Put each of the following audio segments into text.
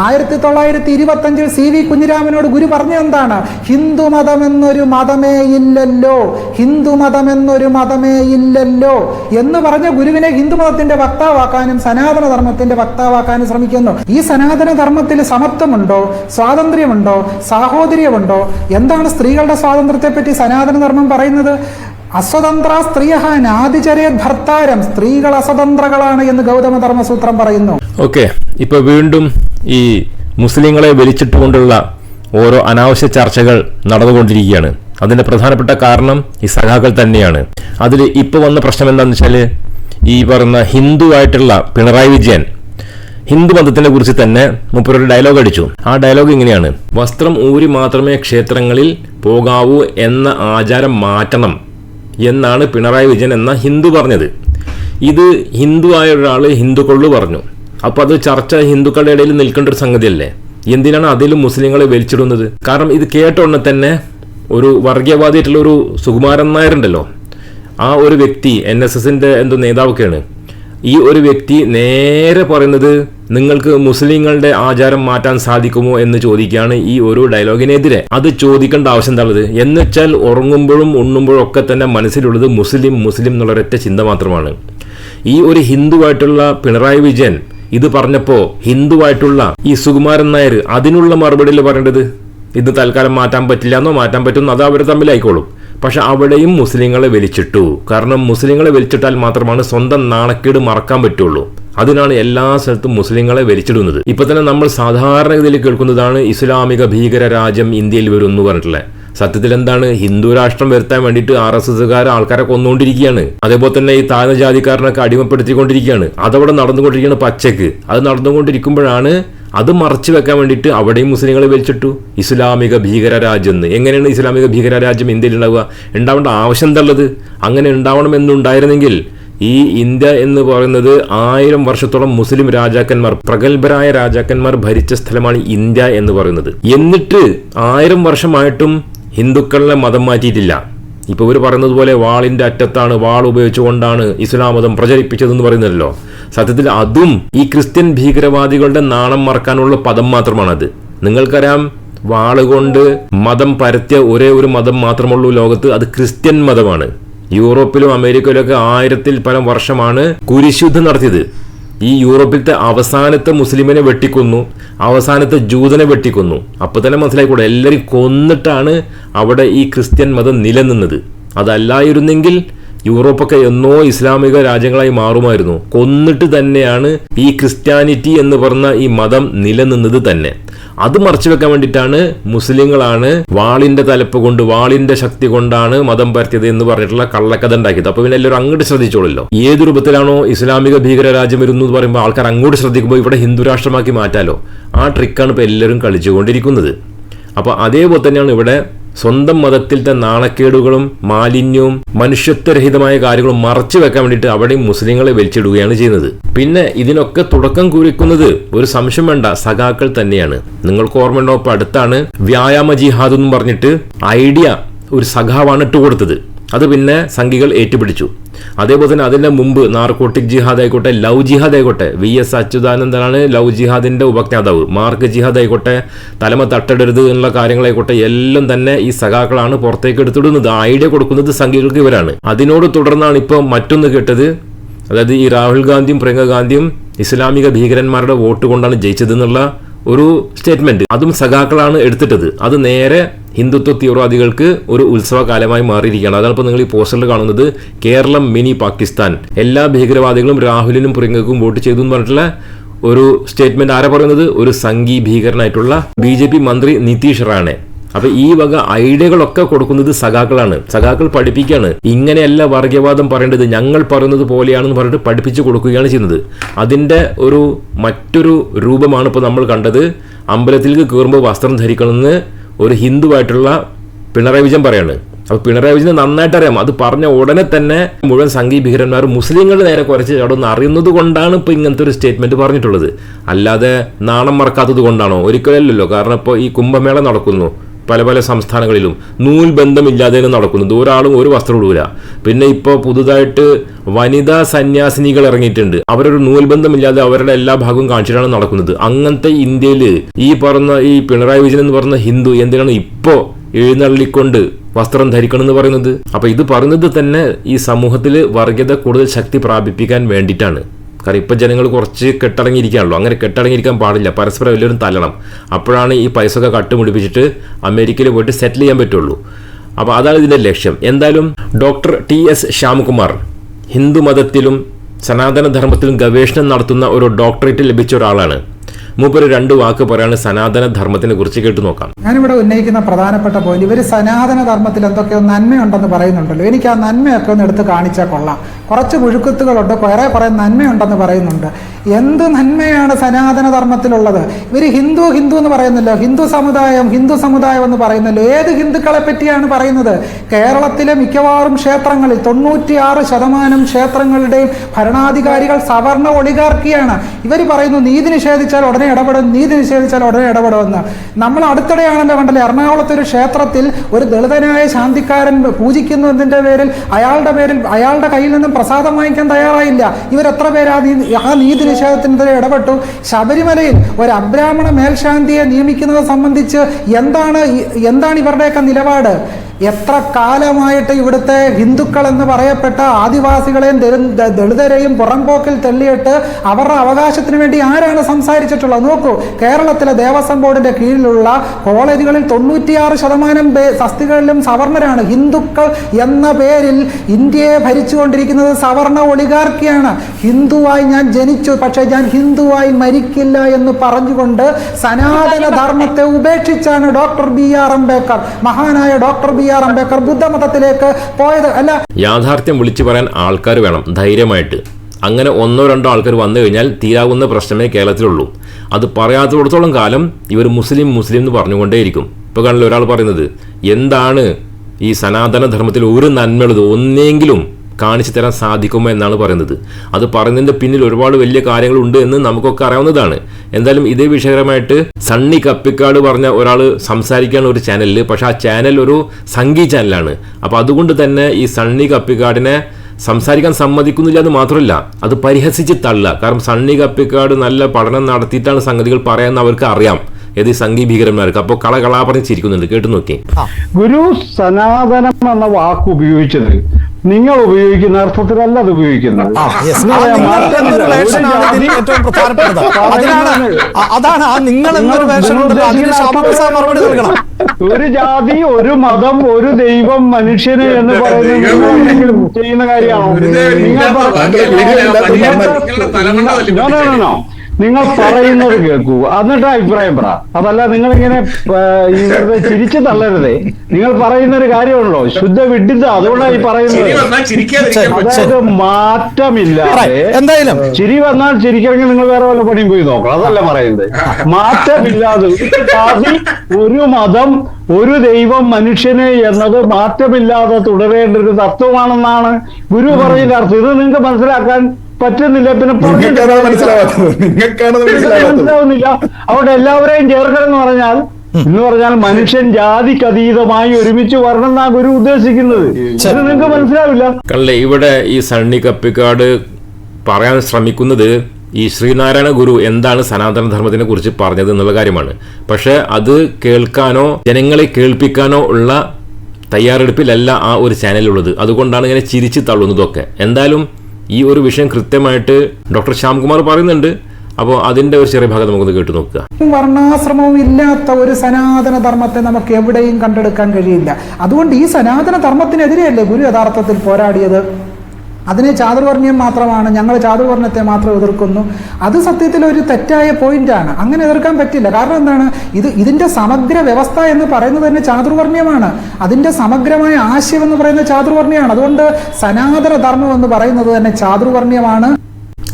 ആയിരത്തി തൊള്ളായിരത്തി ഇരുപത്തി അഞ്ചിൽ സി വി കുഞ്ഞിരാമനോട് ഗുരു പറഞ്ഞെന്താണ് ഹിന്ദു മതം എന്നൊരു മതമേ ഇല്ലല്ലോ. ഹിന്ദു മതം എന്നൊരു മതമേ ഇല്ലല്ലോ. എന്ന് പറഞ്ഞ ഗുരുവിനെ ഹിന്ദു മതത്തിന്റെ വക്താവാക്കാനും സനാതന ധർമ്മത്തിന്റെ വക്താവാക്കാനും ശ്രമിക്കുന്നു. ഈ സനാതന ധർമ്മത്തിൽ സമത്വമുണ്ടോ? സ്വാതന്ത്ര്യമുണ്ടോ? സാഹോദര്യമുണ്ടോ? എന്താണ് സ്ത്രീകളുടെ സ്വാതന്ത്ര്യത്തെ പറ്റി സനാതന ധർമ്മം പറയുന്നത്? അസ്വതന്ത്ര സ്ത്രീയ നാദിചരേ ഭർത്താരം. സ്ത്രീകൾ അസ്വതന്ത്രകളാണ് എന്ന് ഗൗതമ ധർമ്മസൂത്രം പറയുന്നു. ഓക്കെ. ഇപ്പൊ വീണ്ടും ഈ മുസ്ലിങ്ങളെ വലിച്ചിട്ടുകൊണ്ടുള്ള ഓരോ അനാവശ്യ ചർച്ചകൾ നടന്നുകൊണ്ടിരിക്കുകയാണ്. അതിന്റെ പ്രധാനപ്പെട്ട കാരണം ഈ സഖാക്കൾ തന്നെയാണ്. അതിൽ ഇപ്പൊ വന്ന പ്രശ്നം എന്താണെന്ന് വെച്ചാൽ ഈ പറയുന്ന ഹിന്ദു ആയിട്ടുള്ള പിണറായി വിജയൻ ഹിന്ദു മതത്തിനെ കുറിച്ച് തന്നെ മുപ്പരൊരു ഡയലോഗ് അടിച്ചു. ആ ഡയലോഗ് ഇങ്ങനെയാണ്. വസ്ത്രം ഊരി മാത്രമേ ക്ഷേത്രങ്ങളിൽ പോകാവൂ എന്ന ആചാരം മാറ്റണം. എന്നാണ് പിണറായി വിജയൻ എന്ന ഹിന്ദു പറഞ്ഞത്. ഇത് ഹിന്ദു ആയ ഒരാൾ ഹിന്ദുക്കളിൽ പറഞ്ഞു. അപ്പോൾ അത് ചർച്ച ഹിന്ദുക്കളുടെ ഇടയിൽ നിൽക്കേണ്ട ഒരു സംഗതിയല്ലേ? എന്തിനാണ് അതിലും മുസ്ലിങ്ങളെ വലിച്ചിടുന്നത് കാരണം ഇത് കേട്ട ഉടനെ തന്നെ ഒരു വർഗീയവാദിയായിട്ടുള്ള ഒരു സുകുമാരൻ നായരുണ്ടല്ലോ ആ ഒരു വ്യക്തി എൻ എസ് എസിന്റെ എന്തോ നേതാവൊക്കെയാണ്. ഈ ഒരു വ്യക്തി നേരെ പറയുന്നത് നിങ്ങൾക്ക് മുസ്ലിങ്ങളുടെ ആചാരം മാറ്റാൻ സാധിക്കുമോ എന്ന് ചോദിക്കുകയാണ് ഈ ഒരു ഡയലോഗിനെതിരെ. അത് ചോദിക്കേണ്ട ആവശ്യം എന്താണത് എന്ന് വെച്ചാൽ ഉറങ്ങുമ്പോഴും ഉണ്ണുമ്പോഴും ഒക്കെ തന്നെ മനസ്സിലുള്ളത് മുസ്ലിം മുസ്ലിം എന്നുള്ള ഒരൊറ്റ ചിന്ത മാത്രമാണ്. ഈ ഒരു ഹിന്ദുവായിട്ടുള്ള പിണറായി വിജയൻ ഇത് പറഞ്ഞപ്പോ ഹിന്ദുവായിട്ടുള്ള ഈ സുകുമാരൻ നായർ അതിനുള്ള മറുപടിയിൽ പറയേണ്ടത്? ഇത് തൽക്കാലം മാറ്റാൻ പറ്റില്ല എന്നോ മാറ്റാൻ പറ്റുമെന്നോ അത് അവർ തമ്മിലായിക്കോളും. പക്ഷെ അവിടെയും മുസ്ലിങ്ങളെ വലിച്ചിട്ടു. കാരണം മുസ്ലിങ്ങളെ വലിച്ചിട്ടാൽ മാത്രമാണ് സ്വന്തം നാണക്കേട് മറക്കാൻ പറ്റുള്ളൂ. അതിനാണ് എല്ലാ സ്ഥലത്തും മുസ്ലിങ്ങളെ വലിച്ചിടുന്നത്. ഇപ്പൊ തന്നെ നമ്മൾ സാധാരണഗതിയിൽ കേൾക്കുന്നതാണ് ഇസ്ലാമിക ഭീകര രാജ്യം ഇന്ത്യയിൽ വരും എന്ന് പറഞ്ഞിട്ടുള്ളത്. സത്യത്തിൽ എന്താണ്? ഹിന്ദു രാഷ്ട്രം വരുത്താൻ വേണ്ടിയിട്ട് ആർ എസ് എസ്സുകാർ ആൾക്കാരെ കൊന്നുകൊണ്ടിരിക്കുകയാണ്. അതേപോലെ തന്നെ ഈ താഴ്ന്ന ജാതിക്കാരനൊക്കെ അടിമപ്പെടുത്തിക്കൊണ്ടിരിക്കുകയാണ്. അതവിടെ നടന്നുകൊണ്ടിരിക്കുകയാണ് പച്ചക്ക് അത് നടന്നുകൊണ്ടിരിക്കുമ്പോഴാണ് അത് മറച്ചു വെക്കാൻ വേണ്ടിയിട്ട് അവിടെയും മുസ്ലിങ്ങളെ വലിച്ചിട്ടു. ഇസ്ലാമിക ഭീകര രാജ്യം എന്ന്. എങ്ങനെയാണ് ഇസ്ലാമിക ഭീകര രാജ്യം ഇന്ത്യയിൽ ഉണ്ടാവുക? ഉണ്ടാവേണ്ട ആവശ്യം എന്തുള്ളത് അങ്ങനെ ഉണ്ടാവണമെന്നുണ്ടായിരുന്നെങ്കിൽ ഈ ഇന്ത്യ എന്ന് പറയുന്നത് ആയിരം വർഷത്തോളം മുസ്ലിം രാജാക്കന്മാർ പ്രഗത്ഭരായ രാജാക്കന്മാർ ഭരിച്ച സ്ഥലമാണ് ഇന്ത്യ എന്ന് പറയുന്നത്. എന്നിട്ട് ആയിരം വർഷമായിട്ടും ഹിന്ദുക്കളെ മതം മാറ്റിയിട്ടില്ല. ഇപ്പൊ ഇവർ പറയുന്നത് പോലെ വാളിന്റെ അറ്റത്താണ് വാൾ ഉപയോഗിച്ചുകൊണ്ടാണ് ഇസ്ലാം മതം പ്രചരിപ്പിച്ചതെന്ന് പറയുന്നല്ലോ സത്യത്തിൽ അതും ഈ ക്രിസ്ത്യൻ ഭീകരവാദികളുടെ നാണം മറക്കാനുള്ള പദം മാത്രമാണത്. നിങ്ങൾക്കറിയാം വാളുകൊണ്ട് മതം പരത്തിയ ഒരേ ഒരു മതം മാത്രമുള്ളൂ ലോകത്ത് അത് ക്രിസ്ത്യൻ മതമാണ്. യൂറോപ്പിലും അമേരിക്കയിലും ഒക്കെ ആയിരത്തിൽ പരം വർഷമാണ് കുരിശുദ്ധം നടത്തിയത്. ഈ യൂറോപ്പിലത്തെ അവസാനത്തെ മുസ്ലിമിനെ വെട്ടിക്കൊന്നു അവസാനത്തെ ജൂതനെ വെട്ടിക്കൊന്നു. അപ്പോൾ തന്നെ മനസ്സിലായിക്കൂടെ എല്ലാവരും കൊന്നിട്ടാണ് അവിടെ ഈ ക്രിസ്ത്യൻ മതം നിലനിന്നത്. അതല്ലായിരുന്നെങ്കിൽ യൂറോപ്പൊക്കെ എന്നോ ഇസ്ലാമിക രാജ്യങ്ങളായി മാറുമായിരുന്നു. കൊന്നിട്ട് തന്നെയാണ് ഈ ക്രിസ്ത്യാനിറ്റി എന്ന് പറഞ്ഞ ഈ മതം നിലനിന്നത് തന്നെ. അത് മറച്ചു വെക്കാൻ വേണ്ടിയിട്ടാണ് മുസ്ലിങ്ങളാണ് വാളിന്റെ തലപ്പ് കൊണ്ട് വാളിന്റെ ശക്തി കൊണ്ടാണ് മതം പരത്തിയത് എന്ന് പറഞ്ഞിട്ടുള്ള കള്ളക്കഥ ഉണ്ടാക്കിയത്. അപ്പൊ പിന്നെ എല്ലാവരും അങ്ങോട്ട് ശ്രദ്ധിച്ചോളല്ലോ ഏത് രൂപത്തിലാണോ ഇസ്ലാമിക ഭീകര രാജ്യം വരുന്നു എന്ന് പറയുമ്പോൾ ആൾക്കാർ അങ്ങോട്ട് ശ്രദ്ധിക്കുമ്പോൾ ഇവിടെ ഹിന്ദു രാഷ്ട്രമാക്കി മാറ്റാലോ? ആ ട്രിക്കാണ് ഇപ്പൊ എല്ലാവരും കളിച്ചുകൊണ്ടിരിക്കുന്നത്. അപ്പൊ അതേപോലെ തന്നെയാണ് ഇവിടെ സ്വന്തം മതത്തിലത്തെ നാണക്കേടുകളും മാലിന്യവും മനുഷ്യത്വരഹിതമായ കാര്യങ്ങളും മറച്ചു വെക്കാൻ വേണ്ടിയിട്ട് അവിടെയും മുസ്ലിങ്ങളെ വലിച്ചിടുകയാണ് ചെയ്യുന്നത്. പിന്നെ ഇതിനൊക്കെ തുടക്കം കുറിക്കുന്നത് ഒരു സംശയം വേണ്ട സഖാക്കൾ തന്നെയാണ്. നിങ്ങൾക്ക് ഓർമ്മയുണ്ടോ? ഉണ്ടോ അടുത്താണ് വ്യായാമ ജിഹാദ് എന്ന് പറഞ്ഞിട്ട് ഐഡിയ ഒരു സഖാവാണ് ഇട്ട് കൊടുത്തത് അത് പിന്നെ സംഘികൾ ഏറ്റുപിടിച്ചു. അതേപോലെ തന്നെ അതിന്റെ മുമ്പ് നാർക്കോട്ടിക് ജിഹാദ് ആയിക്കോട്ടെ ലവ് ജിഹാദ് ആയിക്കോട്ടെ വി എസ് അച്യുതാനന്ദനാണ് ലവ് ജിഹാദിന്റെ ഉപജ്ഞാതാവ്. മാർക്ക് ജിഹാദ് ആയിക്കോട്ടെ തലമ തട്ടടരുത് എന്നുള്ള കാര്യങ്ങളായിക്കോട്ടെ എല്ലാം തന്നെ ഈ സഖാക്കളാണ് പുറത്തേക്ക് എടുത്തിടുന്നത്. ഐഡിയ കൊടുക്കുന്നത് സംഘികൾക്ക് ഇവരാണ്. അതിനോട് തുടർന്നാണ് ഇപ്പോൾ മറ്റൊന്ന് കേട്ടത്. അതായത് ഈ രാഹുൽ ഗാന്ധിയും പ്രിയങ്ക ഗാന്ധിയും ഇസ്ലാമിക ഭീകരന്മാരുടെ വോട്ട് കൊണ്ടാണ് ജയിച്ചതെന്നുള്ള ഒരു സ്റ്റേറ്റ്മെന്റ്. അതും സഖാക്കളാണ് എടുത്തിട്ടത്. അത് നേരെ ഹിന്ദുത്വ തീവ്രവാദികൾക്ക് ഒരു ഉത്സവകാലമായി മാറിയിരിക്കുകയാണ്. അതാണ് ഇപ്പോൾ നിങ്ങൾ ഈ പോസ്റ്ററിൽ കാണുന്നത്. കേരളം മിനി പാകിസ്ഥാൻ. എല്ലാ ഭീകരവാദികളും രാഹുലിനും പ്രിയങ്കക്കും വോട്ട് ചെയ്തു എന്ന് പറഞ്ഞിട്ടുള്ള ഒരു സ്റ്റേറ്റ്മെന്റ് ആരാ പറയുന്നത്? ഒരു സംഘീ ഭീകരനായിട്ടുള്ള ബി മന്ത്രി നിതീഷ് റാണെ. അപ്പൊ ഈ വക ഐഡിയകളൊക്കെ കൊടുക്കുന്നത് സഖാക്കളാണ്. സഖാക്കൾ പഠിപ്പിക്കുകയാണ് ഇങ്ങനെയല്ല വർഗീയവാദം പറയേണ്ടത്. ഞങ്ങൾ പറയുന്നത് പോലെയാണെന്ന് പറഞ്ഞിട്ട് പഠിപ്പിച്ചു കൊടുക്കുകയാണ് ചെയ്യുന്നത്. അതിന്റെ ഒരു മറ്റൊരു രൂപമാണ് ഇപ്പോൾ നമ്മൾ കണ്ടത്. അമ്പലത്തിലേക്ക് കയറുമ്പോൾ വസ്ത്രം ധരിക്കണമെന്ന് ഒരു ഹിന്ദുവായിട്ടുള്ള പിണറായി വിജയൻ പറയാണ്. അപ്പോൾ പിണറായി വിജയൻ നന്നായിട്ട് അറിയാം. അത് പറഞ്ഞ ഉടനെ തന്നെ മുഴുവൻ സംഘീ ഭീകരന്മാർ മുസ്ലിങ്ങൾ നേരെ കുറച്ച് ചടന്ന് അറിയുന്നത് കൊണ്ടാണ് ഇപ്പൊ ഇങ്ങനത്തെ ഒരു സ്റ്റേറ്റ്മെന്റ് പറഞ്ഞിട്ടുള്ളത്. അല്ലാതെ നാണം മറക്കാത്തത് കൊണ്ടാണോ? ഒരിക്കലല്ലല്ലോ കാരണം ഇപ്പോൾ ഈ കുംഭമേള നടക്കുന്നു. പല പല സംസ്ഥാനങ്ങളിലും നൂൽ ബന്ധമില്ലാതെ നടക്കുന്നത് ഒരാളും ഒരു വസ്ത്രം ഇടൂല. പിന്നെ ഇപ്പോൾ പുതുതായിട്ട് വനിതാ സന്യാസിനികൾ ഇറങ്ങിയിട്ടുണ്ട്. അവരൊരു നൂൽ ബന്ധമില്ലാതെ അവരുടെ എല്ലാ ഭാഗവും കാണിച്ചിട്ടാണ് നടക്കുന്നത്. അങ്ങനത്തെ ഇന്ത്യയിൽ ഈ പറഞ്ഞ ഈ പിണറായി വിജയൻ എന്ന് പറഞ്ഞ ഹിന്ദു എന്തിനാണ് ഇപ്പോൾ എഴുന്നള്ളിക്കൊണ്ട് വസ്ത്രം ധരിക്കണം എന്ന് പറയുന്നത്? അപ്പൊ ഇത് പറയുന്നത് തന്നെ ഈ സമൂഹത്തിൽ വർഗീയത കൂടുതൽ ശക്തി പ്രാപിപ്പിക്കാൻ വേണ്ടിയിട്ടാണ്. കാരണം ഇപ്പം ജനങ്ങൾ കുറച്ച് കെട്ടടങ്ങിയിരിക്കുകയാണല്ലോ. അങ്ങനെ കെട്ടടങ്ങിയിരിക്കാൻ പാടില്ല. പരസ്പരം എല്ലാവരും തല്ലണം. അപ്പോഴാണ് ഈ പൈസ ഒക്കെ കട്ടുമുടിപ്പിച്ചിട്ട് അമേരിക്കയിൽ പോയിട്ട് സെറ്റിൽ ചെയ്യാൻ പറ്റുള്ളൂ. അപ്പോൾ അതാണ് ഇതിന്റെ ലക്ഷ്യം. എന്തായാലും ഡോക്ടർ ടി എസ് ശ്യാംകുമാർ ഹിന്ദുമതത്തിലും സനാതനധർമ്മത്തിലും ഗവേഷണം നടത്തുന്ന ഒരു ഡോക്ടറേറ്റ് ലഭിച്ച ഒരാളാണ്. മൂപ്പര് രണ്ട് വാക്ക് പറയാണ് സനാതന ധർമ്മത്തിനെ കുറിച്ച് കേട്ടു നോക്കാം. ഞാനിവിടെ ഉന്നയിക്കുന്ന പ്രധാനപ്പെട്ട പോയിന്റ് ഇവർ സനാതന ധർമ്മത്തിൽ എന്തൊക്കെയോ നന്മയുണ്ടെന്ന് പറയുന്നുണ്ടല്ലോ. എനിക്ക് ആ നന്മയൊക്കെ ഒന്ന് എടുത്ത് കാണിച്ചാൽ കൊള്ളാം. കുറച്ച് പുഴുക്കത്തുകളുണ്ട്. കുറേ കുറേ നന്മയുണ്ടെന്ന് പറയുന്നുണ്ട്. എന്ത് നന്മയാണ് സനാതന ധർമ്മത്തിലുള്ളത് ഇവർ ഹിന്ദു ഹിന്ദു എന്ന് പറയുന്നല്ലോ. ഹിന്ദു സമുദായം ഹിന്ദു സമുദായം എന്ന് പറയുന്നല്ലോ. ഏത് ഹിന്ദുക്കളെ പറ്റിയാണ് പറയുന്നത്? കേരളത്തിലെ മിക്കവാറും ക്ഷേത്രങ്ങളിൽ തൊണ്ണൂറ്റിയാറ് ശതമാനം ക്ഷേത്രങ്ങളുടെയും ഭരണാധികാരികൾ സവർണ ഒളികാർക്കിയാണ് ഇവർ പറയുന്നു നീതി നിഷേധിച്ചാൽ ഉടനെ ഇടപെടും നീതി നിഷേധിച്ചാൽ ഉടനെ ഇടപെടുമെന്ന്. നമ്മൾ അടുത്തിടെയാണല്ലോ കണ്ടല്ലേ എറണാകുളത്ത് ഒരു ക്ഷേത്രത്തിൽ ഒരു ദളിതനായ ശാന്തിക്കാരൻ പൂജിക്കുന്നതിന്റെ പേരിൽ? അയാളുടെ പേരിൽ അയാളുടെ കയ്യിൽ നിന്നും പ്രസാദം വാങ്ങിക്കാൻ തയ്യാറായില്ല. ഇവർ എത്ര പേര് ആ നീതി ആ നീതി നിഷേധത്തിനെതിരെ ഇടപെട്ടു? ശബരിമലയിൽ ഒരു അബ്രാഹ്മണ മേൽശാന്തിയെ നിയമിക്കുന്നത് സംബന്ധിച്ച് എന്താണ് എന്താണ് ഇവരുടെയൊക്കെ നിലപാട്? എത്ര കാലമായിട്ട് ഇവിടുത്തെ ഹിന്ദുക്കൾ എന്ന് പറയപ്പെട്ട ആദിവാസികളെയും ദളിതരെയും പുറംപോക്കിൽ തള്ളിയിട്ട് അവരുടെ അവകാശത്തിന് വേണ്ടി ആരാണ് സംസാരിച്ചിട്ടുള്ളത്? നോക്കൂ കേരളത്തിലെ ദേവസ്വം ബോർഡിന്റെ കീഴിലുള്ള കോളേജുകളിൽ തൊണ്ണൂറ്റിയാറ് ശതമാനം സസ്തികളിലും സവർണരാണ്. ഹിന്ദുക്കൾ എന്ന പേരിൽ ഇന്ത്യയെ ഭരിച്ചുകൊണ്ടിരിക്കുന്നത് സവർണ ഒളികാർക്കിയാണ് ഹിന്ദുവായി ഞാൻ ജനിച്ചു പക്ഷേ ഞാൻ ഹിന്ദുവായി മരിക്കില്ല എന്ന് പറഞ്ഞുകൊണ്ട് സനാതന ധർമ്മത്തെ ഉപേക്ഷിച്ചാണ് ഡോക്ടർ ബി ആർ അംബേദ്കർ മഹാനായ ഡോക്ടർ ബി ആർ അംബേദ്കർ ബുദ്ധമതത്തിലേക്ക് പോയത്. അല്ല യാഥാർത്ഥ്യം വിളിച്ചു പറയാൻ ആൾക്കാർ വേണം ധൈര്യമായിട്ട്. അങ്ങനെ ഒന്നോ രണ്ടോ ആൾക്കാർ വന്നു കഴിഞ്ഞാൽ തീരാവുന്ന പ്രശ്നമേ കേരളത്തിലുള്ളൂ. അത് പറയാത്തിടത്തോളം കാലം ഇവർ മുസ്ലിം മുസ്ലിം എന്ന് പറഞ്ഞുകൊണ്ടേയിരിക്കും. ഇപ്പോൾ കാണില്ല ഒരാൾ പറയുന്നത് എന്താണ് ഈ സനാതന ധർമ്മത്തിൽ ഒരു നന്മയുള്ളത്? ഒന്നെങ്കിലും കാണിച്ചു തരാൻ സാധിക്കുമോ എന്നാണ് പറയുന്നത്. അത് പറയുന്നതിന്റെ പിന്നിൽ ഒരുപാട് വലിയ കാര്യങ്ങളുണ്ട് എന്ന് നമുക്കൊക്കെ അറിയാവുന്നതാണ്. എന്തായാലും ഇതേ വിഷയകരമായിട്ട് സണ്ണി കപ്പിക്കാട് പറഞ്ഞ ഒരാൾ സംസാരിക്കുകയാണ് ഒരു ചാനലിൽ പക്ഷെ ആ ചാനൽ ഒരു സംഗീ ചാനലാണ്. അപ്പോൾ അതുകൊണ്ട് തന്നെ ഈ സണ്ണി കപ്പിക്കാടിനെ സംസാരിക്കാൻ സമ്മതിക്കുന്നില്ല എന്ന് മാത്രമല്ല അത് പരിഹസിച്ച് തള്ളുക. കാരണം സണ്ണി കപ്പിക്കാട് നല്ല പഠനം നടത്തിയിട്ടാണ് സംഗതികൾ പറയാമെന്ന് അവർക്ക് അറിയാം. ഏത് ഭീകരന്മാർക്ക്. അപ്പോൾ കള കളാ കേട്ടു നോക്കി ഗുരു സനാതനം എന്ന വാക്ക് ഉപയോഗിച്ചത് നിങ്ങൾ ഉപയോഗിക്കുന്ന അർത്ഥത്തിലല്ല അത് ഉപയോഗിക്കുന്നത്. ഒരു ജാതി അതാണ് ആ നിങ്ങൾ എന്നൊരു മറുപടി നൽകണം. ഒരു ജാതി ഒരു മതം ഒരു ദൈവം മനുഷ്യന് എന്ന് പറയുന്നത് ചെയ്യുന്ന കാര്യമാണോ? നിങ്ങൾ. നിങ്ങൾ പറയുന്നത് കേൾക്കൂ. എന്നിട്ട് അഭിപ്രായം പറ. അതല്ല നിങ്ങൾ ഇങ്ങനെ ചിരിച്ചു തള്ളരുതേ. നിങ്ങൾ പറയുന്ന ഒരു കാര്യമുണ്ടല്ലോ ശുദ്ധ വിഡിത അതുകൊണ്ടാണ് ഈ പറയുന്നത്. അതായത് മാറ്റമില്ലാതെ. എന്തായാലും. ചിരി വന്നാൽ ചിരിക്കണമെങ്കിൽ നിങ്ങൾ വേറെ വല്ല പണിയും പോയി നോക്കണം. അതല്ല പറയുന്നത്. മാറ്റമില്ലാതെ ഒരു ഒരു മതം ഒരു ദൈവം മനുഷ്യനെ എന്നത് മാറ്റമില്ലാതെ തുടരേണ്ട ഒരു തത്വമാണെന്നാണ് ഗുരു പറയുന്ന അർത്ഥം. ഇത് നിങ്ങൾക്ക് മനസ്സിലാക്കാൻ പറ്റുന്നില്ല. പിന്നെ മനസ്സിലാവുന്നില്ല. അവിടെ എല്ലാവരെയും ചേർക്കണം എന്ന് പറഞ്ഞാൽ എന്ന് പറഞ്ഞാൽ മനുഷ്യൻ ജാതിക്ക് അതീതമായി ഒരുമിച്ച് വരണം എന്നാ ഗുരു ഉദ്ദേശിക്കുന്നത്. ഇത് നിങ്ങൾക്ക് മനസ്സിലാവില്ല. കണ്ടല്ലേ ഇവിടെ ഈ സണ്ണി കപ്പിക്കാട് പറയാൻ ശ്രമിക്കുന്നത് ഈ ശ്രീനാരായണ ഗുരു എന്താണ് സനാതന ധർമ്മത്തിനെ കുറിച്ച് പറഞ്ഞത് എന്നുള്ള കാര്യമാണ്. പക്ഷെ അത് കേൾക്കാനോ ജനങ്ങളെ കേൾപ്പിക്കാനോ ഉള്ള തയ്യാറെടുപ്പിലല്ല ആ ഒരു ചാനലുള്ളത്. അതുകൊണ്ടാണ് ഇങ്ങനെ ചിരിച്ച് തള്ളുന്നതൊക്കെ. എന്തായാലും ഈ ഒരു വിഷയം കൃത്യമായിട്ട് ഡോക്ടർ ശ്യാംകുമാർ പറയുന്നുണ്ട്. അപ്പോൾ അതിന്റെ ഒരു ചെറിയ ഭാഗം നമുക്കൊന്ന് കേട്ടു നോക്കുക. വർണാശ്രമവും ഇല്ലാത്ത ഒരു സനാതന ധർമ്മത്തെ നമുക്ക് എവിടെയും കണ്ടെടുക്കാൻ കഴിയില്ല. അതുകൊണ്ട് ഈ സനാതന ധർമ്മത്തിനെതിരെയല്ലേ ഗുരു യഥാർത്ഥത്തിൽ പോരാടിയത്? അതിനെ ചാതുർവർണ്യം മാത്രമാണ് ഞങ്ങൾ ചാതുർവർണത്തെ മാത്രം എതിർക്കുന്നു. അത് സത്യത്തിൽ ഒരു തെറ്റായ പോയിന്റാണ്. അങ്ങനെ എതിർക്കാൻ പറ്റില്ല. കാരണം എന്താണ്? ഇത് ഇതിന്റെ സമഗ്ര വ്യവസ്ഥ എന്ന് പറയുന്നത് തന്നെ ചാതുർവർണ്യമാണ് അതിന്റെ സമഗ്രമായ ആശയം എന്ന് പറയുന്നത് ചാതുർവർണയാണ് അതുകൊണ്ട് സനാതന ധർമ്മം എന്ന് പറയുന്നത് തന്നെ ചാതുർവർണ്യമാണ്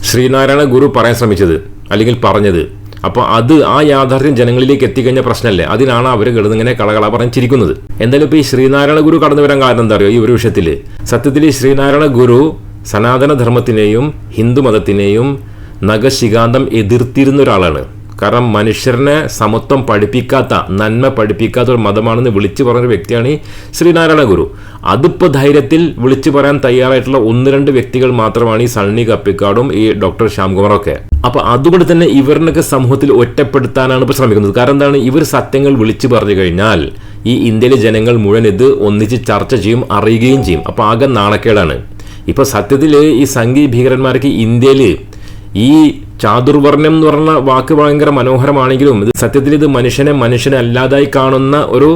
ശ്രീനാരായണ ഗുരു പറയാൻ ശ്രമിച്ചത് അല്ലെങ്കിൽ പറഞ്ഞത്. അപ്പോൾ അത് ആ യാഥാർത്ഥ്യം ജനങ്ങളിലേക്ക് എത്തിക്കഴിഞ്ഞ പ്രശ്നമല്ലേ? അതിനാണ് അവർ കിടന്നിങ്ങനെ കളകള പറഞ്ഞ് ചിരിക്കുന്നത് എന്തായാലും ഇപ്പോൾ ഈ ശ്രീനാരായണ ഗുരു കടന്നു വരാൻ കാരണം എന്താ അറിയോ? ഈ ഒരു വിഷയത്തിൽ സത്യത്തിൽ ഈ ശ്രീനാരായണ ഗുരു സനാതന ഹിന്ദുമതത്തിനെയും ഹിന്ദു മതത്തിനെയും നഖശികാന്തം എതിർത്തിരുന്ന ഒരാളാണ് കാരണം മനുഷ്യരനെ സമത്വം പഠിപ്പിക്കാത്ത നന്മ പഠിപ്പിക്കാത്ത ഒരു മതമാണെന്ന് വിളിച്ചു പറഞ്ഞൊരു വ്യക്തിയാണ് ഈ ശ്രീനാരായണ ഗുരു. അതിപ്പോൾ ധൈര്യത്തിൽ വിളിച്ചു പറയാൻ തയ്യാറായിട്ടുള്ള ഒന്ന് രണ്ട് വ്യക്തികൾ മാത്രമാണ് ഈ സണ്ണി കപ്പിക്കാടും ഈ ഡോക്ടർ ശ്യാംകുമാറും ഒക്കെ അപ്പൊ അതുകൊണ്ട് തന്നെ ഇവരിനൊക്കെ സമൂഹത്തിൽ ഒറ്റപ്പെടുത്താനാണ് ഇപ്പോൾ ശ്രമിക്കുന്നത്. കാരണം എന്താണ്? ഇവർ സത്യങ്ങൾ വിളിച്ചു പറഞ്ഞു കഴിഞ്ഞാൽ ഈ ഇന്ത്യയിലെ ജനങ്ങൾ മുഴുവൻ ഇത് ഒന്നിച്ച് ചർച്ച ചെയ്യും അറിയുകയും ചെയ്യും. അപ്പോൾ ആകെ നാണക്കേടാണ്. ഇപ്പൊ സത്യത്തിൽ ഈ സംഘീ ഭീകരന്മാർക്ക് ഇന്ത്യയിൽ ഈ ചാതുർവർണം എന്ന് പറഞ്ഞ വാക്ക് ഭയങ്കര മനോഹരമാണെങ്കിലും ഇത് സത്യത്തിൽ ഇത് മനുഷ്യനെ മനുഷ്യനെ അല്ലാതായി കാണുന്ന ഒരു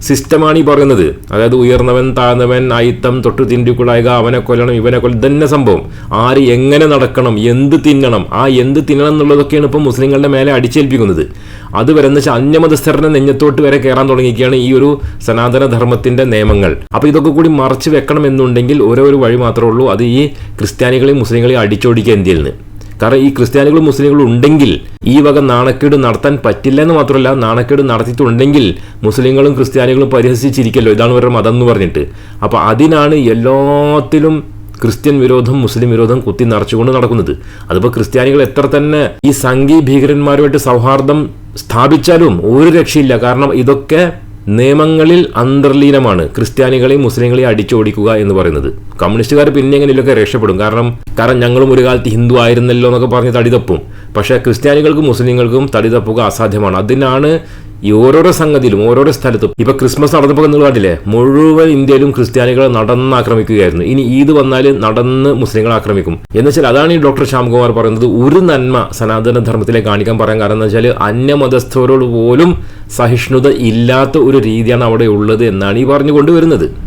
സിസ്റ്റമാണ് ഈ പറയുന്നത്. അതായത് ഉയർന്നവൻ താഴ്ന്നവൻ അയിത്തം തൊട്ട് തിണ്ടിക്കുളായക അവനെ കൊല്ലണം ഇവനെ കൊല്ലം ഇതന്നെ സംഭവം. ആര് എങ്ങനെ നടക്കണം എന്ത് തിന്നണം ആ എന്ത് തിന്നണം എന്നുള്ളതൊക്കെയാണ് ഇപ്പം മുസ്ലിങ്ങളുടെ മേലെ അടിച്ചേൽപ്പിക്കുന്നത്. അത് വരെ എന്ന് വെച്ചാൽ അന്യമതസ്ഥരുടെ നെഞ്ഞത്തോട്ട് വരെ കയറാൻ തുടങ്ങിയിരിക്കുകയാണ് ഈ ഒരു സനാതന ധർമ്മത്തിന്റെ നിയമങ്ങൾ. അപ്പോൾ ഇതൊക്കെ കൂടി മറച്ചു വെക്കണം എന്നുണ്ടെങ്കിൽ ഒരേ ഒരു വഴി മാത്രമേ ഉള്ളൂ. അത് ഈ ക്രിസ്ത്യാനികളെയും മുസ്ലിങ്ങളെയും അടിച്ചോടിക്കുക ഇന്ത്യയിൽ നിന്ന്? കാരണം ഈ ക്രിസ്ത്യാനികളും മുസ്ലിങ്ങളും ഉണ്ടെങ്കിൽ ഈ വക നാണക്കേട് നടത്താൻ പറ്റില്ല എന്ന് മാത്രമല്ല നാണക്കേട് നടത്തിയിട്ടുണ്ടെങ്കിൽ മുസ്ലിങ്ങളും ക്രിസ്ത്യാനികളും പരിഹസിച്ചിരിക്കല്ലോ. ഇതാണ് ഇവരുടെ മതം എന്ന് പറഞ്ഞിട്ട്. അപ്പോൾ അതിനാണ് എല്ലാത്തിലും ക്രിസ്ത്യൻ വിരോധം മുസ്ലിം വിരോധം കുത്തി നിറച്ചുകൊണ്ട് നടക്കുന്നത്. അതിപ്പോൾ ക്രിസ്ത്യാനികൾ എത്ര തന്നെ ഈ സംഘീ ഭീകരന്മാരുമായിട്ട് സൗഹാർദ്ദം സ്ഥാപിച്ചാലും ഒരു രക്ഷയില്ല. കാരണം ഇതൊക്കെ നിയമങ്ങളിൽ അന്തർലീനമാണ്. ക്രിസ്ത്യാനികളെയും മുസ്ലിങ്ങളെയും അടിച്ചോടിക്കുക എന്ന് പറയുന്നത്. കമ്മ്യൂണിസ്റ്റുകാർ പിന്നെ എങ്ങനെയൊക്കെ രക്ഷപ്പെടും. കാരണം കാരണം ഞങ്ങളും ഒരു കാലത്ത് ഹിന്ദു ആയിരുന്നല്ലോ എന്നൊക്കെ പറഞ്ഞ് തടിതപ്പും. പക്ഷേ ക്രിസ്ത്യാനികൾക്കും മുസ്ലിങ്ങൾക്കും തടിതപ്പുക അസാധ്യമാണ്. അതിനാണ് ഈ ഓരോരോ സംഗതിയിലും ഓരോരോ സ്ഥലത്തും. ഇപ്പൊ ക്രിസ്മസ് നടന്നപ്പോൾ നിങ്ങൾ കണ്ടില്ലേ? മുഴുവൻ ഇന്ത്യയിലും ക്രിസ്ത്യാനികൾ നടന്ന് ആക്രമിക്കുകയായിരുന്നു. ഇനി ഈദ് വന്നാൽ നടന്ന് മുസ്ലിങ്ങളെ ആക്രമിക്കും. എന്ന് വെച്ചാൽ അതാണ് ഈ ഡോക്ടർ ശ്യാംകുമാർ പറയുന്നത് ഒരു നന്മ സനാതന ധർമ്മത്തിലെ കാണിക്കാൻ പറയാൻ കാരണം എന്ന് വെച്ചാൽ അന്യമതസ്ഥരോട് പോലും സഹിഷ്ണുത ഇല്ലാത്ത ഒരു രീതിയാണ് അവിടെ ഉള്ളത് എന്നാണ് ഈ പറഞ്ഞു കൊണ്ടുവരുന്നത്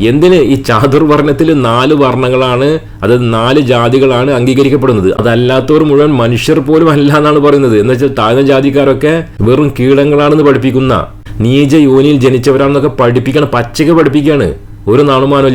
എന്തിന് ഈ ചാതുർവർണത്തിൽ നാല് വർണങ്ങളാണ് അത് നാല് ജാതികളാണ് അംഗീകരിക്കപ്പെടുന്നത്? അതല്ലാത്തവർ മുഴുവൻ മനുഷ്യർ പോലും അല്ല എന്നാണ് പറയുന്നത്. എന്ന് വെച്ചാൽ താഴ്ന്ന ജാതിക്കാരൊക്കെ വെറും കീടങ്ങളാണെന്ന് പഠിപ്പിക്കുന്ന നീച യോനിയിൽ ജനിച്ചവരാണെന്നൊക്കെ പഠിപ്പിക്കണം പച്ചയ്ക്ക് പഠിപ്പിക്കുകയാണ്. ഒരു നാണുമാനം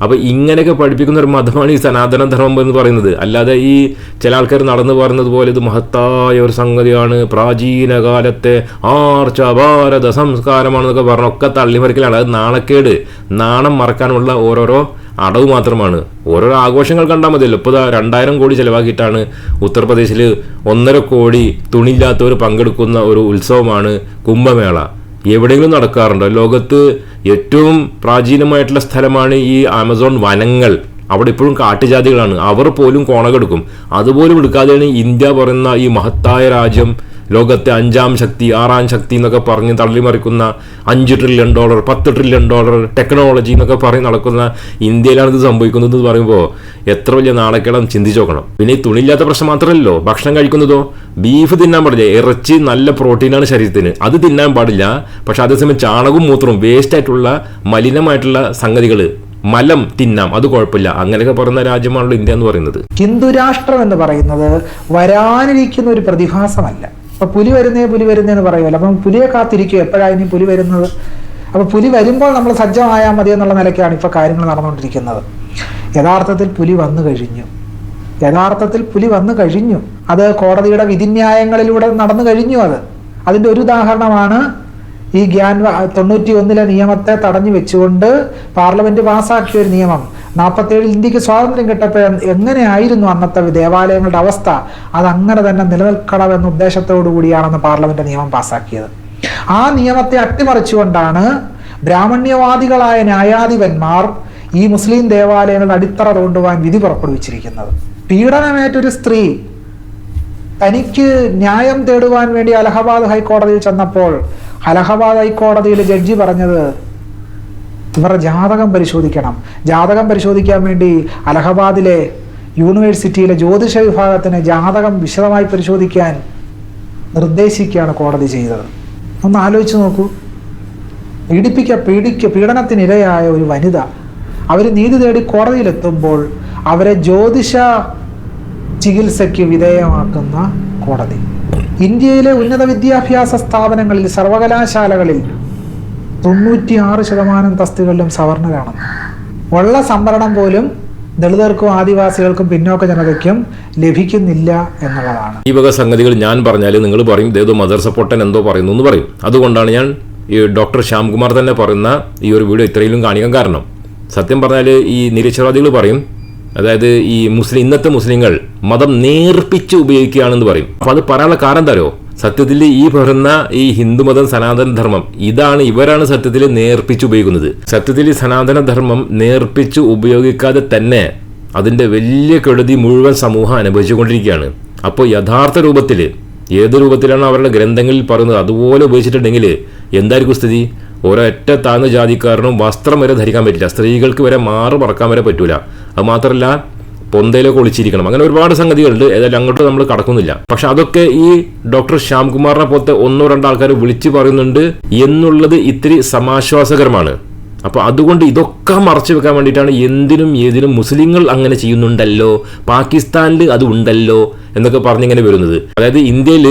ഇല്ലാതെ അപ്പൊ ഇങ്ങനെയൊക്കെ പഠിപ്പിക്കുന്ന ഒരു മതമാണ് ഈ സനാതന ധർമ്മം എന്ന് പറയുന്നത്. അല്ലാതെ ഈ ചില ആൾക്കാർ നടന്നു പറയുന്നത് പോലെ ഇത് മഹത്തായ ഒരു സംഗതിയാണ്. പ്രാചീന കാലത്തെ ആർച്ച ഭാരത സംസ്കാരമാണെന്നൊക്കെ പറഞ്ഞൊക്കെ തള്ളിമറിക്കലാണ്. അത് നാണക്കേട്. നാണം മറക്കാനുള്ള ഓരോരോ അടവ് മാത്രമാണ്. ഓരോരോ ആഘോഷങ്ങൾ കണ്ടാൽ മതിയല്ലോ. ഇപ്പോൾ രണ്ടായിരം കോടി ചിലവാക്കിയിട്ടാണ് ഉത്തർപ്രദേശിൽ ഒന്നര കോടി തുണിയില്ലാത്തവർ പങ്കെടുക്കുന്ന ഒരു ഉത്സവമാണ് കുംഭമേള. എവിടെയെങ്കിലും നടക്കാറുണ്ടോ? ലോകത്ത് ഏറ്റവും പ്രാചീനമായിട്ടുള്ള സ്ഥലമാണ് ഈ ആമസോൺ വനങ്ങൾ. അവിടെ ഇപ്പോഴും കാട്ടുജാതികളാണ്. അവർ പോലും കോണകെടുക്കും. അതുപോലും എടുക്കാതെയാണ് ഇന്ത്യ പറയുന്ന ഈ മഹത്തായ രാജ്യം ലോകത്തെ അഞ്ചാം ശക്തി ആറാം ശക്തി എന്നൊക്കെ പറഞ്ഞ് തള്ളിമറിക്കുന്ന അഞ്ച് ട്രില്യൺ ഡോളർ പത്ത് ട്രില്യൺ ഡോളർ ടെക്നോളജി എന്നൊക്കെ പറഞ്ഞ് നടക്കുന്ന ഇന്ത്യയിലാണ് ഇത് സംഭവിക്കുന്നത് എന്ന് പറയുമ്പോൾ എത്ര വലിയ നാണക്കേടം ചിന്തിച്ചു നോക്കണം. പിന്നെ ഈ തുണിയില്ലാത്ത പ്രശ്നം മാത്രമല്ലല്ലോ. ഭക്ഷണം കഴിക്കുന്നതോ ബീഫ് തിന്നാൻ പാടില്ല. ഇറച്ചി നല്ല പ്രോട്ടീനാണ് ശരീരത്തിന്. അത് തിന്നാൻ പാടില്ല. പക്ഷെ അതേസമയം ചാണകവും മൂത്രവും വേസ്റ്റായിട്ടുള്ള മലിനമായിട്ടുള്ള സംഗതികൾ മലം തിന്നാം. അത് കുഴപ്പമില്ല. അങ്ങനെയൊക്കെ പറയുന്ന രാജ്യമാണല്ലോ ഇന്ത്യ എന്ന് പറയുന്നത്. ഹിന്ദുരാഷ്ട്രം എന്ന് പറയുന്നത് വരാനിരിക്കുന്ന ഒരു പ്രതിഭാസമല്ല. അപ്പൊ പുലി വരുന്നേ പുലി വരുന്നേ എന്ന് പറയുമല്ലോ. അപ്പം പുലിയെ കാത്തിരിക്കുക എപ്പോഴാണ് ഇനി പുലി വരുന്നത്? അപ്പൊ പുലി വരുമ്പോൾ നമ്മൾ സജ്ജമായാൽ മതി എന്നുള്ള നിലയ്ക്കാണ് ഇപ്പൊ കാര്യങ്ങൾ നടന്നുകൊണ്ടിരിക്കുന്നത്. യഥാർത്ഥത്തിൽ പുലി വന്നു കഴിഞ്ഞു. യഥാർത്ഥത്തിൽ പുലി വന്നു കഴിഞ്ഞു. അത് കോടതിയുടെ വിധിന്യായങ്ങളിലൂടെ നടന്നു കഴിഞ്ഞു അത്. അതിന്റെ ഒരു ഉദാഹരണമാണ് ഈ ഗ്യാൻ തൊണ്ണൂറ്റി ഒന്നിലെ നിയമത്തെ തടഞ്ഞു വെച്ചുകൊണ്ട് പാർലമെന്റ് പാസ്സാക്കിയ ഒരു നിയമം. നാൽപ്പത്തേഴിൽ ഇന്ത്യയ്ക്ക് സ്വാതന്ത്ര്യം കിട്ടപ്പോൾ എങ്ങനെയായിരുന്നു അന്നത്തെ ദേവാലയങ്ങളുടെ അവസ്ഥ? അത് അങ്ങനെ തന്നെ നിലനിൽക്കണമെന്ന ഉദ്ദേശത്തോടു കൂടിയാണെന്ന് പാർലമെന്റ് നിയമം പാസാക്കിയത്. ആ നിയമത്തെ അട്ടിമറിച്ചുകൊണ്ടാണ് ബ്രാഹ്മണ്യവാദികളായ ന്യായാധിപന്മാർ ഈ മുസ്ലിം ദേവാലയങ്ങളുടെ അടിത്തറ തോണ്ടുവാൻ വിധി പുറപ്പെടുവിച്ചിരിക്കുന്നത്. പീഡനമേറ്റൊരു സ്ത്രീ തനിക്ക് ന്യായം തേടുവാൻ വേണ്ടി അലഹബാദ് ഹൈക്കോടതിയിൽ ചെന്നപ്പോൾ അലഹബാദ് ഹൈക്കോടതിയിലെ ജഡ്ജി പറഞ്ഞത് ഇവരുടെ ജാതകം പരിശോധിക്കണം. ജാതകം പരിശോധിക്കാൻ വേണ്ടി അലഹബാദിലെ യൂണിവേഴ്സിറ്റിയിലെ ജ്യോതിഷ വിഭാഗത്തിന് ജാതകം വിശദമായി പരിശോധിക്കാൻ നിർദ്ദേശിക്കുകയാണ് കോടതി ചെയ്തത്. ഒന്ന് ആലോചിച്ച് നോക്കൂ. പീഡിപ്പിക്ക പീഡിക്ക പീഡനത്തിനിരയായ ഒരു വനിത അവർ നീതി തേടി കോടതിയിലെത്തുമ്പോൾ അവരെ ജ്യോതിഷ ചികിത്സയ്ക്ക് വിധേയമാക്കുന്ന കോടതി. ഇന്ത്യയിലെ ഉന്നത വിദ്യാഭ്യാസ സ്ഥാപനങ്ങളിൽ സർവകലാശാലകളിൽ തൊണ്ണൂറ്റിയാറ് ശതമാനം തസ്തികളിലും സവർണരാണ്. ഉള്ള സംവരണം പോലും ദളിതർക്കും ആദിവാസികൾക്കും പിന്നോക്ക ജനതയ്ക്കും ലഭിക്കുന്നില്ല എന്നുള്ളതാണ്. ഈ വക സംഗതികൾ ഞാൻ പറഞ്ഞാൽ നിങ്ങൾ പറയും ഏതോ മദർ സപ്പോർട്ടൻ എന്തോ പറയുന്നു എന്ന് പറയും. അതുകൊണ്ടാണ് ഞാൻ ഈ ഡോക്ടർ ശ്യാംകുമാർ തന്നെ പറയുന്ന ഈ ഒരു വീഡിയോ ഇത്രയിലും കാണിക്കാൻ കാരണം. സത്യം പറഞ്ഞാൽ ഈ നിരീശ്വരവാദികൾ പറയും അതായത് ഈ മുസ്ലിം ഇന്നത്തെ മുസ്ലിങ്ങൾ മതം നേർപ്പിച്ച് ഉപയോഗിക്കുകയാണെന്ന് പറയും. അപ്പോൾ അത് പറയാനുള്ള കാരണം അറിയോ? സത്യത്തിൽ ഈ പറയുന്ന ഈ ഹിന്ദുമതം സനാതന ധർമ്മം ഇതാണ് ഇവരാണ് സത്യത്തിൽ നേർപ്പിച്ച് ഉപയോഗിക്കുന്നത്. സത്യത്തിൽ സനാതന ധർമ്മം നേർപ്പിച്ച് ഉപയോഗിക്കാതെ തന്നെ അതിന്റെ വലിയ കെടുതി മുഴുവൻ സമൂഹം അനുഭവിച്ചുകൊണ്ടിരിക്കുകയാണ്. അപ്പോൾ യഥാർത്ഥ രൂപത്തിൽ ഏത് രൂപത്തിലാണ് അവരുടെ ഗ്രന്ഥങ്ങളിൽ പറയുന്നത് അതുപോലെ ഉപയോഗിച്ചിട്ടുണ്ടെങ്കിൽ എന്തായിരിക്കും സ്ഥിതി? ഒരൊറ്റ താഴ്ന്ന ജാതിക്കാരനും വസ്ത്രം വരെ ധരിക്കാൻ പറ്റില്ല. സ്ത്രീകൾക്ക് വരെ മാറ് പറക്കാൻ വരെ പറ്റൂല. അത് മാത്രമല്ല പൊന്തയിലൊക്കെ ഒളിച്ചിരിക്കണം. അങ്ങനെ ഒരുപാട് സംഗതികളുണ്ട്. ഏതായാലും അങ്ങോട്ട് നമ്മൾ കടക്കുന്നില്ല. പക്ഷെ അതൊക്കെ ഈ ഡോക്ടർ ശ്യാംകുമാറിനെ പോലത്തെ ഒന്നോ രണ്ടോ ആൾക്കാർ വിളിച്ചു പറയുന്നുണ്ട് എന്നുള്ളത് ഇത്തിരി സമാശ്വാസകരമാണ്. അപ്പൊ അതുകൊണ്ട് ഇതൊക്കെ മറച്ചു വെക്കാൻ വേണ്ടിയിട്ടാണ് എന്തിനും ഏതിനും മുസ്ലിങ്ങൾ അങ്ങനെ ചെയ്യുന്നുണ്ടല്ലോ. പാകിസ്ഥാനിൽ അത് ഉണ്ടല്ലോ എന്നൊക്കെ പറഞ്ഞിങ്ങനെ വരുന്നത്. അതായത് ഇന്ത്യയിൽ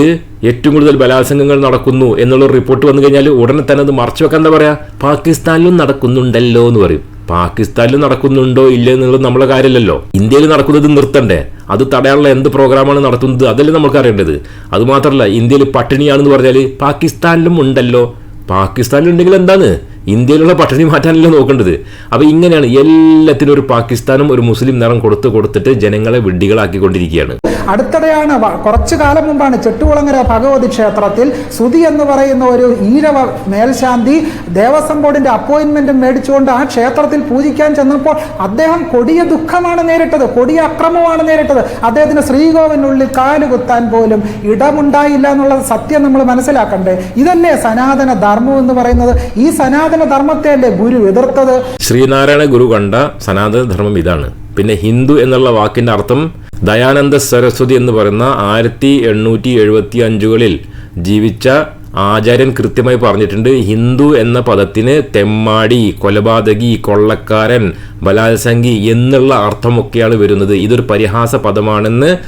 ഏറ്റവും കൂടുതൽ ബലാത്സംഗങ്ങൾ നടക്കുന്നു എന്നുള്ള റിപ്പോർട്ട് വന്നു കഴിഞ്ഞാൽ ഉടനെ തന്നെ അത് മറച്ചു വെക്കാൻ എന്താ പറയാ? പാകിസ്ഥാനിലും നടക്കുന്നുണ്ടല്ലോ എന്ന് പറയും. പാകിസ്ഥാനിൽ നടക്കുന്നുണ്ടോ ഇല്ലേ എന്നുള്ളത് നമ്മളെ കാര്യമല്ലല്ലോ. ഇന്ത്യയിൽ നടക്കുന്നത് നിർത്തണ്ടേ. അത് തടയാനുള്ള എന്ത് പ്രോഗ്രാമാണ് നടത്തുന്നത് അതല്ലേ നമുക്ക് അറിയേണ്ടത്. അതുമാത്രമല്ല ഇന്ത്യയിൽ പട്ടിണിയാണെന്ന് പറഞ്ഞാൽ പാകിസ്ഥാനിലും ഉണ്ടല്ലോ. പാകിസ്ഥാനിലുണ്ടെങ്കിൽ എന്താണ്? ഇന്ത്യയിലുള്ള പട്ടിണി മാറ്റാനല്ല നോക്കേണ്ടത്? അപ്പോൾ ഇങ്ങനെയാണ് എല്ലാത്തിനും ഒരു പാകിസ്ഥാനും ഒരു മുസ്ലിം നിറം കൊടുത്ത് കൊടുത്തിട്ട് ജനങ്ങളെ വിഡ്ഢികളാക്കിക്കൊണ്ടിരിക്കുകയാണ്. അടുത്തിടെയാണ് കുറച്ചു കാലം മുമ്പാണ് ചെട്ടുകുളങ്ങര ഭഗവതി ക്ഷേത്രത്തിൽ സുതി എന്ന് പറയുന്ന ഒരു ഈഴവ മേൽശാന്തി ദേവസ്വം ബോർഡിന്റെ അപ്പോയിന്റ്മെന്റ് മേടിച്ചുകൊണ്ട് ആ ക്ഷേത്രത്തിൽ പൂജിക്കാൻ ചെന്നപ്പോൾ അദ്ദേഹം കൊടിയ ദുഃഖമാണ് നേരിട്ടത് കൊടിയ അക്രമമാണ് നേരിട്ടത്. അദ്ദേഹത്തിന് ശ്രീകോവിനുള്ളിൽ കാലുകുത്താൻ പോലും ഇടമുണ്ടായില്ല എന്നുള്ള സത്യം നമ്മൾ മനസ്സിലാക്കണ്ടേ. ഇതല്ലേ സനാതന ധർമ്മം എന്ന് പറയുന്നത്. ഈ സനാതന ധർമ്മത്തെ അല്ലേ ഗുരു എതിർത്തത്? ശ്രീനാരായണ ഗുരു കണ്ട സനാതന ധർമ്മം ഇതാണ്. പിന്നെ ഹിന്ദു എന്നുള്ള വാക്കിന്റെ അർത്ഥം ദയാനന്ദ സരസ്വതി എന്ന് പറയുന്ന ആയിരത്തി എണ്ണൂറ്റി എഴുപത്തി അഞ്ചുകളിൽ ജീവിച്ച ആചാര്യൻ കൃത്യമായി പറഞ്ഞിട്ടുണ്ട് ഹിന്ദു എന്ന പദത്തിന് തെമ്മാടി കൊലപാതകി കൊള്ളക്കാരൻ ബലാത്സംഗി എന്നുള്ള അർത്ഥമൊക്കെയാണ് വരുന്നത്. ഇതൊരു പരിഹാസ പദമാണെന്ന്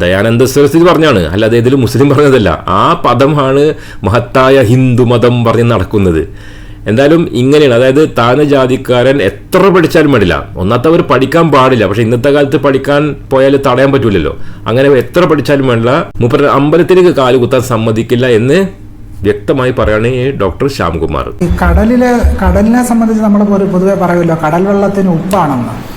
ദയാനന്ദ സരസ്വതി പറഞ്ഞാണ്. അല്ലാതെ ഇതിൽ മുസ്ലിം പറഞ്ഞതല്ല. ആ പദമാണ് മഹത്തായ ഹിന്ദു മതം പറഞ്ഞ് നടക്കുന്നത്. എന്തായാലും ഇങ്ങനെയാണ്. അതായത് താഴ്ന്ന ജാതിക്കാരൻ എത്ര പഠിച്ചാലും വേണ്ടില്ല ഒന്നാത്തവർ പഠിക്കാൻ പാടില്ല. പക്ഷെ ഇന്നത്തെ കാലത്ത് പഠിക്കാൻ പോയാൽ തടയാൻ പറ്റൂലല്ലോ. അങ്ങനെ എത്ര പഠിച്ചാലും വേണ്ടില്ല മൂപ്പർ അമ്പലത്തിലേക്ക് കാൽ കുത്താൻ സമ്മതിക്കില്ല എന്ന് വ്യക്തമായി പറയാണ് ഈ ഡോക്ടർ ശ്യാംകുമാർ. ഈ കടലിലെ കടലിനെ സംബന്ധിച്ച് നമ്മൾ പൊതു- പൊതുവെ പറയുമല്ലോ കടൽ വെള്ളത്തിന് ഉപ്പാണെന്ന്.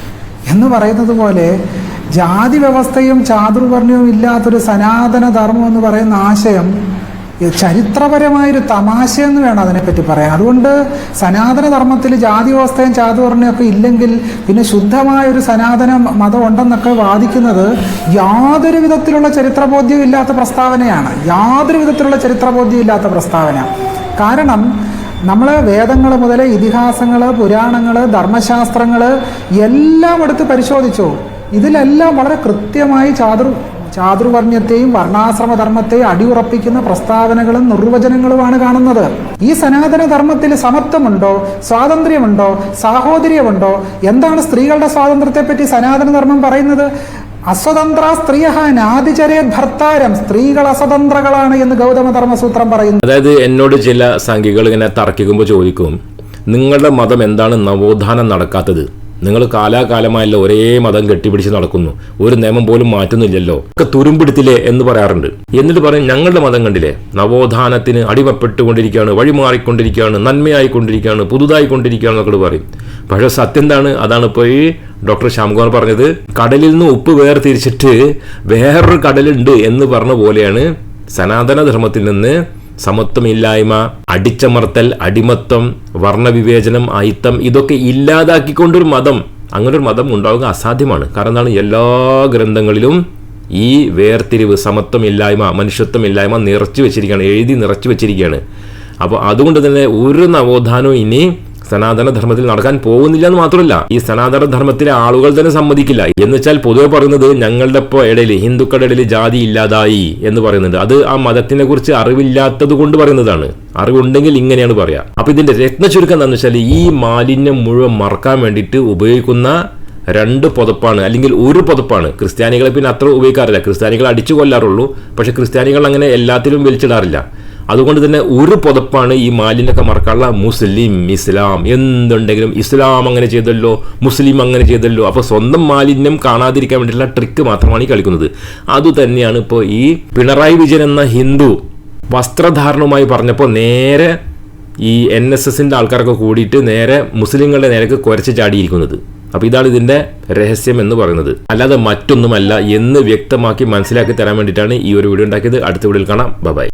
എന്ന് പറയുന്നത് പോലെ ജാതി വ്യവസ്ഥയും ചാതുർവർണയവും ഇല്ലാത്തൊരു സനാതന ധർമ്മം എന്ന് പറയുന്ന ആശയം ഈ തമാശ എന്ന് വേണം അതിനെപ്പറ്റി പറയാൻ. അതുകൊണ്ട് സനാതന ധർമ്മത്തിൽ ജാതി വ്യവസ്ഥയും ചാതുവർണയൊക്കെ ഇല്ലെങ്കിൽ പിന്നെ ശുദ്ധമായൊരു സനാതന മതം ഉണ്ടെന്നൊക്കെ വാദിക്കുന്നത് യാതൊരു വിധത്തിലുള്ള ചരിത്രബോധ്യവും ഇല്ലാത്ത പ്രസ്താവനയാണ്. യാതൊരു വിധത്തിലുള്ള ചരിത്രബോധ്യവും ഇല്ലാത്ത പ്രസ്താവന. കാരണം നമ്മൾ വേദങ്ങൾ മുതൽ ഇതിഹാസങ്ങൾ പുരാണങ്ങൾ ധർമ്മശാസ്ത്രങ്ങൾ എല്ലാം എടുത്ത് പരിശോധിച്ചു ഇതിലെല്ലാം വളരെ കൃത്യമായി ചാതുർ ചാതുർവർണ്യത്തെയും വർണാശ്രമ ധർമ്മത്തെയും അടിയുറപ്പിക്കുന്ന പ്രസ്താവനകളും നിർവചനങ്ങളുമാണ് കാണുന്നത്. ഈ സനാതന ധർമ്മത്തിൽ സമത്വമുണ്ടോ? സ്വാതന്ത്ര്യമുണ്ടോ? സാഹോദര്യമുണ്ടോ? എന്താണ് സ്ത്രീകളുടെ സ്വാതന്ത്ര്യത്തെപ്പറ്റി സനാതന ധർമ്മം പറയുന്നത്? അസ്വതന്ത്ര സ്ത്രീയ നാദിചരേ ഭർത്താരം സ്ത്രീകൾ അസ്വതന്ത്രകളാണ് എന്ന് ഗൗതമ ധർമ്മസൂത്രം പറയുന്നു. അതായത് എന്നോട് ചില സംഖ്യകൾ ഇങ്ങനെ തർക്കിക്കുമ്പോൾ ചോദിക്കും നിങ്ങളുടെ മതം എന്താണ് നവോത്ഥാനം നടക്കാത്തത്? നിങ്ങൾ കാലാകാലമായല്ലോ ഒരേ മതം കെട്ടിപ്പിടിച്ച് നടക്കുന്നു. ഒരു നിയമം പോലും മാറ്റുന്നില്ലല്ലോ. ഒക്കെ തുരുമ്പിടുത്തില്ലേ എന്ന് പറയാറുണ്ട്. എന്നിട്ട് പറയും ഞങ്ങളുടെ മതം കണ്ടില്ലേ? നവോത്ഥാനത്തിന് അടിമപ്പെട്ടുകൊണ്ടിരിക്കുകയാണ് വഴിമാറിക്കൊണ്ടിരിക്കുകയാണ് നന്മയായിക്കൊണ്ടിരിക്കുകയാണ് പുതുതായിക്കൊണ്ടിരിക്കുകയാണ് എന്നൊക്കെ പറയും. പക്ഷേ സത്യം എന്താണ്? അതാണ് ഇപ്പോൾ ഈ ഡോക്ടർ ശ്യാംകുമാർ പറഞ്ഞത്. കടലിൽ നിന്ന് ഉപ്പ് വേർതിരിച്ചിട്ട് വേറൊരു കടലുണ്ട് എന്ന് പറഞ്ഞ പോലെയാണ് സനാതന ധർമ്മത്തിൽ നിന്ന് സമത്വമില്ലായ്മ അടിച്ചമർത്തൽ അടിമത്വം വർണവിവേചനം അയിത്തം ഇതൊക്കെ ഇല്ലാതാക്കിക്കൊണ്ടൊരു മതം അങ്ങനൊരു മതം ഉണ്ടാവുക അസാധ്യമാണ്. കാരണം എന്താണ്? എല്ലാ ഗ്രന്ഥങ്ങളിലും ഈ വേർതിരിവ് സമത്വമില്ലായ്മ മനുഷ്യത്വമില്ലായ്മ നിറച്ചു വെച്ചിരിക്കുകയാണ് എഴുതി നിറച്ചു വെച്ചിരിക്കുകയാണ്. അപ്പോൾ അതുകൊണ്ട് തന്നെ ഒരു നവോത്ഥാനവും ഇനി സനാതന ധർമ്മത്തിൽ നടക്കാൻ പോകുന്നില്ല എന്ന് മാത്രമല്ല ഈ സനാതന ധർമ്മത്തിലെ ആളുകൾ തന്നെ സമ്മതിക്കില്ല. എന്ന് വെച്ചാൽ പൊതുവെ പറയുന്നത് ഞങ്ങളുടെ ഇടയിൽ ഹിന്ദുക്കളുടെ ഇടയിൽ ജാതി ഇല്ലാതായി എന്ന് പറയുന്നുണ്ട്. അത് ആ മതത്തിനെ കുറിച്ച് അറിവില്ലാത്തത് കൊണ്ട് പറയുന്നതാണ്. അറിവുണ്ടെങ്കിൽ ഇങ്ങനെയാണ് പറയാ. അപ്പൊ ഇതിന്റെ രത്ന ചുരുക്കം എന്താണെന്ന് വെച്ചാൽ ഈ മാലിന്യം മുഴുവൻ മറക്കാൻ വേണ്ടിയിട്ട് ഉപയോഗിക്കുന്ന രണ്ട് പുതപ്പാണ് അല്ലെങ്കിൽ ഒരു പുതപ്പാണ്. ക്രിസ്ത്യാനികളെ പിന്നെ അത്ര ഉപയോഗിക്കാറില്ല. ക്രിസ്ത്യാനികൾ അടിച്ചു കൊല്ലാറുള്ളൂ. പക്ഷെ ക്രിസ്ത്യാനികൾ അങ്ങനെ എല്ലാത്തിലും വലിച്ചിടാറില്ല. അതുകൊണ്ട് തന്നെ ഒരു പുതപ്പാണ് ഈ മാലിന്യൊക്കെ മറക്കാനുള്ള മുസ്ലിം ഇസ്ലാം. എന്തുണ്ടെങ്കിലും ഇസ്ലാം അങ്ങനെ ചെയ്തല്ലോ മുസ്ലിം അങ്ങനെ ചെയ്തല്ലോ അപ്പോൾ സ്വന്തം മാലിന്യം കാണാതിരിക്കാൻ വേണ്ടിയിട്ടുള്ള ട്രിക്ക് മാത്രമാണ് ഈ കളിക്കുന്നത്. അതുതന്നെയാണ് ഇപ്പോൾ ഈ പിണറായി വിജയൻ എന്ന ഹിന്ദു വസ്ത്രധാരണവുമായി പറഞ്ഞപ്പോൾ നേരെ ഈ എൻ എസ് എസിന്റെ ആൾക്കാരൊക്കെ കൂടിയിട്ട് നേരെ മുസ്ലിങ്ങളുടെ നേരക്ക് കുരച്ച് ചാടിയിരിക്കുന്നത്. അപ്പോൾ ഇതാണ് ഇതിന്റെ രഹസ്യം എന്ന് പറയുന്നത്. അല്ലാതെ മറ്റൊന്നുമല്ല എന്ന് വ്യക്തമാക്കി മനസ്സിലാക്കി തരാൻ വേണ്ടിയിട്ടാണ് ഈ ഒരു വീഡിയോ ഉണ്ടാക്കിയത്. അടുത്ത വീഡിയോയിൽ കാണാം. ബൈ